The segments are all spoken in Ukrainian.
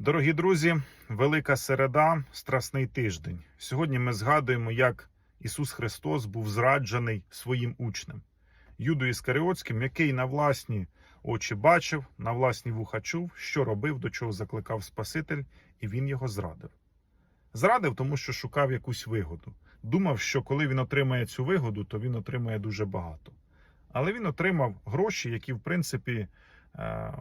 Дорогі друзі, велика середа, страсний тиждень. Сьогодні ми згадуємо, як Ісус Христос був зраджений своїм учнем, Юду Іскаріотським, який на власні очі бачив, на власні вуха чув, що робив, до чого закликав Спаситель, і він його зрадив. Зрадив, тому що шукав якусь вигоду. Думав, що коли він отримає цю вигоду, то він отримає дуже багато. Але він отримав гроші, які, в принципі, е,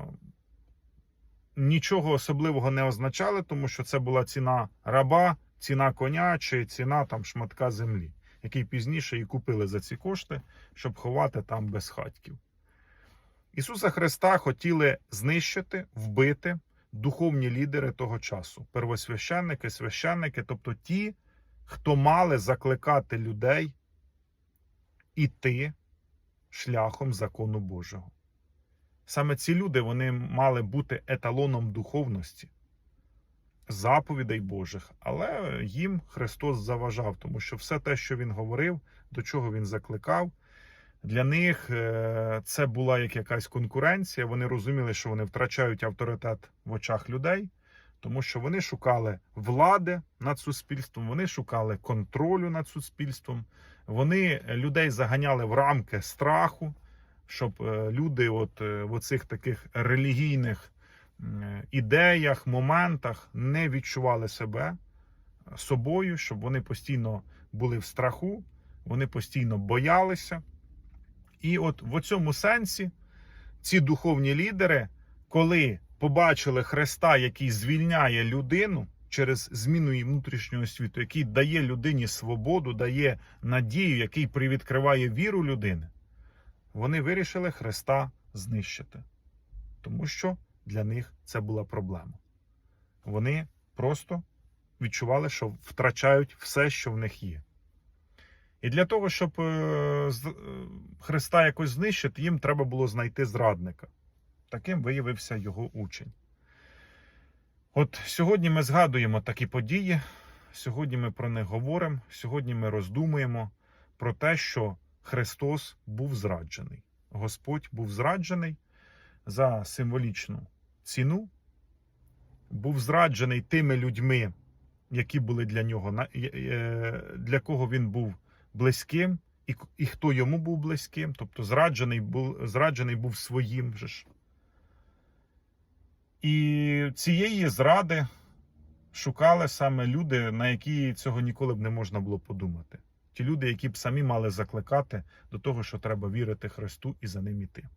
нічого особливого не означали, тому що це була ціна раба, ціна коня чи ціна там шматка землі, який пізніше і купили за ці кошти, щоб ховати там безхатьків. Ісуса Христа хотіли знищити, вбити духовні лідери того часу, первосвященники, священники, тобто ті, хто мали закликати людей іти шляхом закону Божого. Саме ці люди вони мали бути еталоном духовності, заповідей Божих, але їм Христос заважав, тому що все те, що Він говорив, до чого Він закликав, для них е, це була як якась конкуренція. Вони розуміли, що вони втрачають авторитет в очах людей, тому що вони шукали влади над суспільством, вони шукали контролю над суспільством, вони людей заганяли в рамки страху щоб е, люди, от е, в оцих таких релігійних ідеях, моментах не відчували себе собою, щоб вони постійно були в страху, вони постійно боялися. І от в цьому сенсі ці духовні лідери, коли побачили Христа, який звільняє людину через зміну її внутрішнього світу, який дає людині свободу, дає надію, який привідкриває віру людини, вони вирішили Христа знищити, тому що для них це була проблема. Вони просто відчували, що втрачають все, що в них є. І для того, щоб е, е, Христа якось знищити, їм треба було знайти зрадника. Таким виявився його учень. От сьогодні ми згадуємо такі події, сьогодні ми про них говоримо, сьогодні ми роздумуємо про те, що Христос був зраджений. Господь був зраджений за символічну ціну, був зраджений тими людьми, які були для нього, е, е, для кого він був близьким, і, і хто йому був близьким. Тобто зраджений був, зраджений був своїм же ж. І цієї зради шукали саме люди, на які цього ніколи б не можна було подумати. Ті люди, які б самі мали закликати до того, що треба вірити Христу і за ним іти.